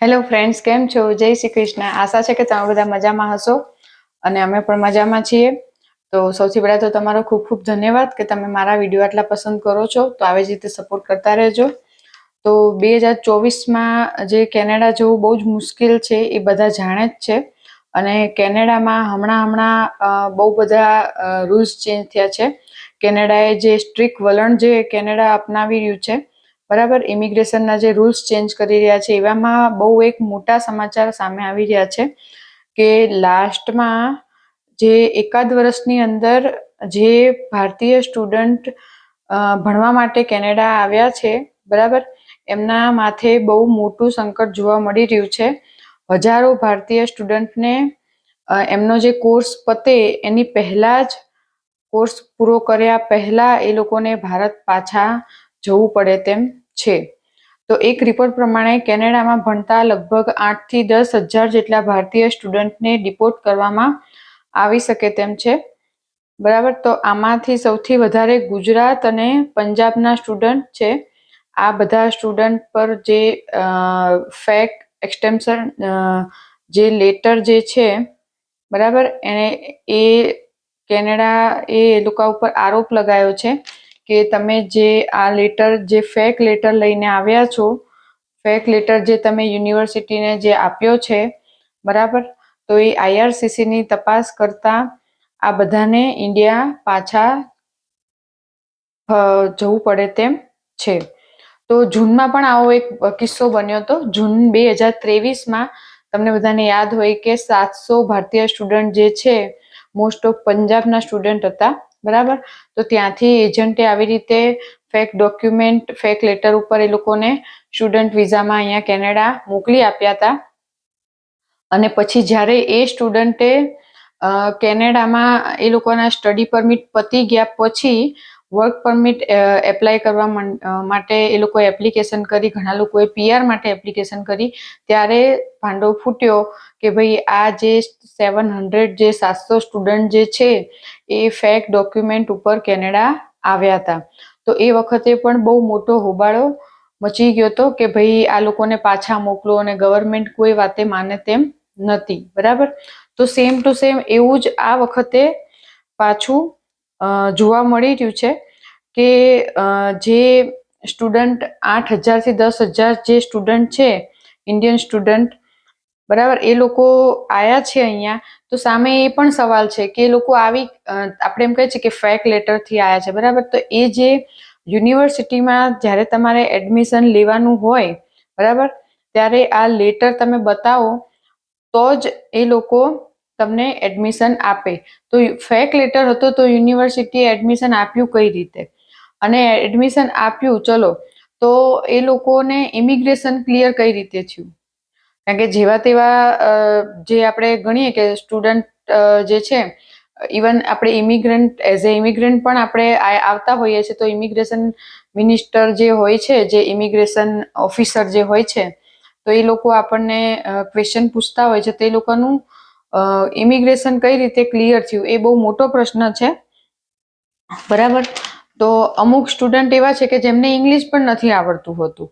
Hello friends કેમ છો? જય શ્રી કૃષ્ણ. આશા છે કે તમે બધા મજામાં હશો અને અમે પણ મજામાં છીએ. તો સૌથી પહેલાં તો તમારો ખૂબ ખૂબ ધન્યવાદ કે તમે મારા વીડિયો આટલા પસંદ કરો છો. તો આવી જ રીતે સપોર્ટ કરતા રહેજો. તો બે હજાર ચોવીસમાં જે કેનેડા જવું બહુ જ મુશ્કેલ છે એ બધા જાણે જ છે. અને કેનેડામાં હમણાં હમણાં બહુ બધા રૂલ્સ ચેન્જ થયા છે. કેનેડાએ જે સ્ટ્રિક્ટ વલણ જે કેનેડા અપનાવી રહ્યું છે બરાબર? ઇમિગ્રેશનના જે રૂલ્સ ચેન્જ કરી રહ્યા છે, એવામાં બહુ એક મોટા સમાચાર સામે આવી રહ્યા છે કે લાસ્ટમાં જે એકાદ વર્ષની અંદર જે ભારતીય સ્ટુડન્ટ ભણવા માટે કેનેડા આવ્યા છે, બરાબર? એમના માથે બહુ મોટું સંકટ જોવા મળી રહ્યું છે. હજારો ભારતીય સ્ટુડન્ટને એમનો જે કોર્સ પતે, એની પહેલાં જ કોર્સ પૂરો કર્યા પહેલાં એ લોકોને ભારત પાછા જવું પડે તેમ છે. તો એક રિપોર્ટ પ્રમાણે કેનેડામાં ભણતા લગભગ આઠથી દસ હજાર જેટલા ભારતીય સ્ટુડન્ટને ડિપોર્ટ કરવામાં આવી શકે તેમ છે. બરાબર? તો આમાંથી સૌથી વધારે ગુજરાત અને પંજાબના સ્ટુડન્ટ છે. આ બધા સ્ટુડન્ટ પર જે ફેક એક્સટેમ્શન જે લેટર જે છે, બરાબર? એને, એ કેનેડા એ લોકો ઉપર આરોપ લગાયો છે. કે તમે જે આ લેટર જે ફેક લેટર લઈને આવ્યા છો ફેક લેટર જે તમે યુનિવર્સિટીને જે આપ્યો છે, બરાબર? તો એ આઈઆરસીસીની તપાસ કરતા આ બધાને ઇન્ડિયા પાછા જવું પડે તેમ છે. તો જૂનમાં પણ આવો એક કિસ્સો બન્યો હતો. જૂન બે હજાર ત્રેવીસમાં તમને બધાને યાદ હોય કે સાતસો ભારતીય સ્ટુડન્ટ જે છે મોસ્ટ ઓફ પંજાબના સ્ટુડન્ટ હતા. બરાબર? તો ત્યાંથી એજન્ટે આવી રીતે ફેક ડોક્યુમેન્ટ, ફેક લેટર ઉપર એ લોકોને સ્ટુડન્ટ વિઝામાં અહીંયા કેનેડા મોકલી આપ્યા હતા. અને પછી જ્યારે એ સ્ટુડન્ટે કેનેડામાં એ લોકોના સ્ટડી પરમિટ પતી ગયા પછી વર્ક પરમિટ એપ્લાય કરવા માટે એ લોકોએ એપ્લિકેશન કરી, ઘણા લોકોએ પીઆર માટે એપ્લિકેશન કરી. ત્યારે ભાંડો ફૂટ્યો કે ભાઈ આ જે સેવન હંડ્રેડ જે સાતસો સ્ટુડન્ટ જે છે, એ ફેક ડોક્યુમેન્ટ ઉપર કેનેડા આવ્યા હતા. તો એ વખતે પણ બહુ મોટો હોબાળો મચી ગયો હતો કે ભાઈ આ લોકોને પાછા મોકલો અને ગવર્મેન્ટ કોઈ વાતે માને તેમ નથી. બરાબર? તો સેમ ટુ સેમ એવું જ આ વખતે પાછું જોવા મળી રહ્યું છે કે જે સ્ટુડન્ટ આઠ હજારથી દસ હજાર જે સ્ટુડન્ટ છે, ઇન્ડિયન સ્ટુડન્ટ, બરાબર, એ લોકો આવ્યા છે અહીંયા. તો સામે એ પણ સવાલ છે કે એ લોકો આવી આપણે એમ કહીએ છીએ કે ફેક લેટરથી આવ્યા છે, બરાબર? તો એ જે યુનિવર્સિટીમાં જ્યારે તમારે એડમિશન લેવાનું હોય, બરાબર? ત્યારે આ લેટર તમે બતાવો, તો જ એ લોકો તમને એડમિશન આપે. તો ફેક લેટર હતો તો યુનિવર્સિટીએ એડમિશન આપ્યું કઈ રીતે? અને એડમિશન આપ્યું, ચલો, તો એ લોકોને ઇમિગ્રેશન ક્લિયર કઈ રીતે થયું? કારણ કે જેવા તેવા જે આપણે ગણીએ કે સ્ટુડન્ટ જે છે ઇવન આપણે ઇમિગ્રન્ટ એઝ એ ઇમિગ્રન્ટ પણ આપણે આવતા હોઈએ છીએ, તો ઇમિગ્રેશન મિનિસ્ટર જે હોય છે, જે ઇમિગ્રેશન ઓફિસર જે હોય છે, તો એ લોકો આપણને ક્વેશ્ચન પૂછતા હોય છે, તો એ લોકોનું ઇમિગ્રેશન કઈ રીતે ક્લિયર થયું એ બહુ મોટો પ્રશ્ન છે. બરાબર? તો અમુક સ્ટુડન્ટ એવા છે કે જેમને ઇંગ્લિશ પણ નથી આવડતું હોતું.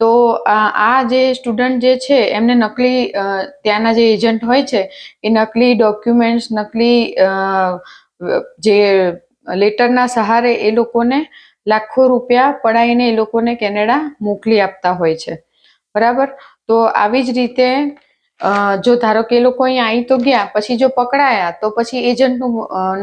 તો આ જે સ્ટુડન્ટ જે છે, એમને નકલી ત્યાંના જે એજન્ટ હોય છે, એ નકલી ડોક્યુમેન્ટ્સ નકલી જે લેટરના સહારે એ લોકોને લાખો રૂપિયા પડાવીને એ લોકોને કેનેડા મોકલી આપતા હોય છે. બરાબર? તો આવી જ રીતે જો ધારો કે એ લોકો અહીંયા આવી તો ગયા, પછી જો પકડાયા, તો પછી એજન્ટનું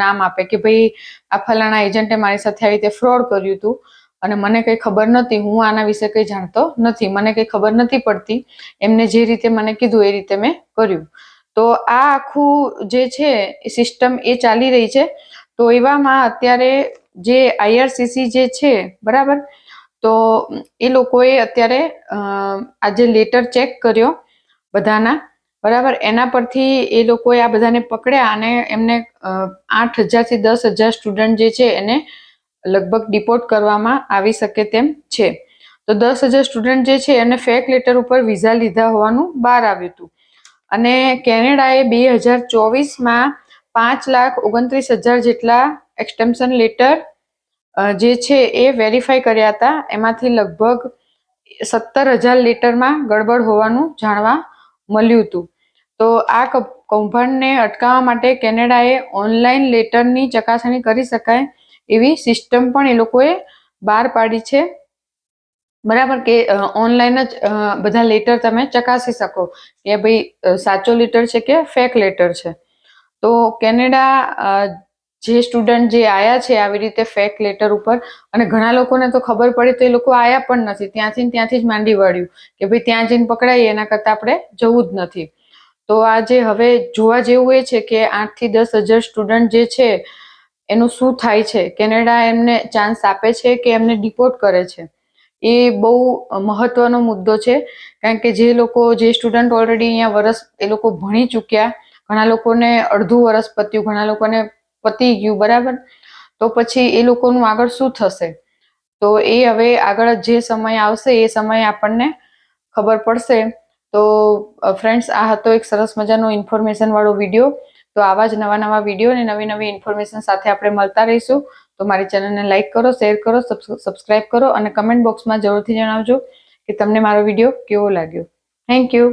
નામ આપે કે ભાઈ આ ફલાણા એજન્ટે મારી સાથે આવી રીતે ફ્રોડ કર્યું હતું અને મને કંઈ ખબર નથી હું આના વિશે કંઈ જાણતો નથી. મને કંઈ ખબર નથી પડતી. એમને જે રીતે મને કીધું એ રીતે મેં કર્યું. તો આ આખું જે છે સિસ્ટમ એ ચાલી રહી છે. તો એવામાં અત્યારે જે આઈઆરસીસી જે છે, બરાબર? તો એ લોકોએ અત્યારે આજે લેટર ચેક કર્યો બધાના. બરાબર? એના પરથી એ લોકોએ આ બધાને પકડ્યા અને એમને આઠ હજારથી દસ હજાર સ્ટુડન્ટ જે છે એને લગભગ ડિપોર્ટ કરવામાં આવી શકે તેમ છે. તો દસ હજાર સ્ટુડન્ટ જે છે એને ફેક લેટર ઉપર વિઝા લીધા હોવાનું બહાર આવ્યું હતું. અને કેનેડાએ બે હજાર ચોવીસમાં પાંચ લાખ ઓગણત્રીસ હજાર જેટલા એક્સટેમ્પશન લેટર જે છે એ વેરીફાઈ કર્યા હતા. એમાંથી લગભગ સત્તર હજાર લેટરમાં ગડબડ હોવાનું જાણવા મળ્યું હતું. તો આ કૌભાંડને અટકાવવા માટે કેનેડાએ ઓનલાઈન લેટરની ચકાસણી કરી શકાય એવી સિસ્ટમ પણ એ લોકોએ બહાર પાડી છે. બરાબર કે ઓનલાઈન જ બધા લેટર તમે ચકાસી શકો કે ભાઈ સાચો લેટર છે કે ફેક લેટર છે. તો કેનેડા જે સ્ટુડન્ટ જે આયા છે આવી રીતે ફેક લેટર ઉપર, અને ઘણા લોકોને તો ખબર પડી તો એ લોકો આયા પણ નથી. ત્યાંથી ત્યાંથી જ માંડી વળ્યું કે ભાઈ ત્યાં જઈને પકડાઈએ, એના કરતાં આપણે જવું જ નથી. તો આજે હવે જોવા જેવું એ છે કે આઠથી દસ હજાર સ્ટુડન્ટ જે છે, એનું શું થાય છે? કેનેડા એમને ચાન્સ આપે છે કે એમને ડિપોર્ટ કરે છે? એ બહુ મહત્વનો મુદ્દો છે, કારણ કે જે લોકો, જે સ્ટુડન્ટ ઓલરેડી અહીંયા વરસ એ લોકો ભણી ચૂક્યા, ઘણા લોકોને અડધું વરસ પત્યું, ઘણા લોકોને પતી ગયું, બરાબર? તો પછી એ લોકોનું આગળ શું થશે? તો એ હવે આગળ જે સમય આવશે, એ સમયે આપણને ખબર પડશે. તો ફ્રેન્ડ્સ આ હતો એક સરસ મજાનો ઇન્ફોર્મેશન વાળો વીડિયો તો આવા જ નવા નવા વીડિયો અને નવી નવી ઇન્ફોર્મેશન સાથે આપણે મળતા રહીશું. તો મારી ચેનલને લાઇક કરો શેર કરો સબસ્ક્રાઇબ કરો અને કમેન્ટ બોક્સમાં જરૂરથી જણાવજો કે તમને મારો વીડિયો કેવો લાગ્યો. Thank you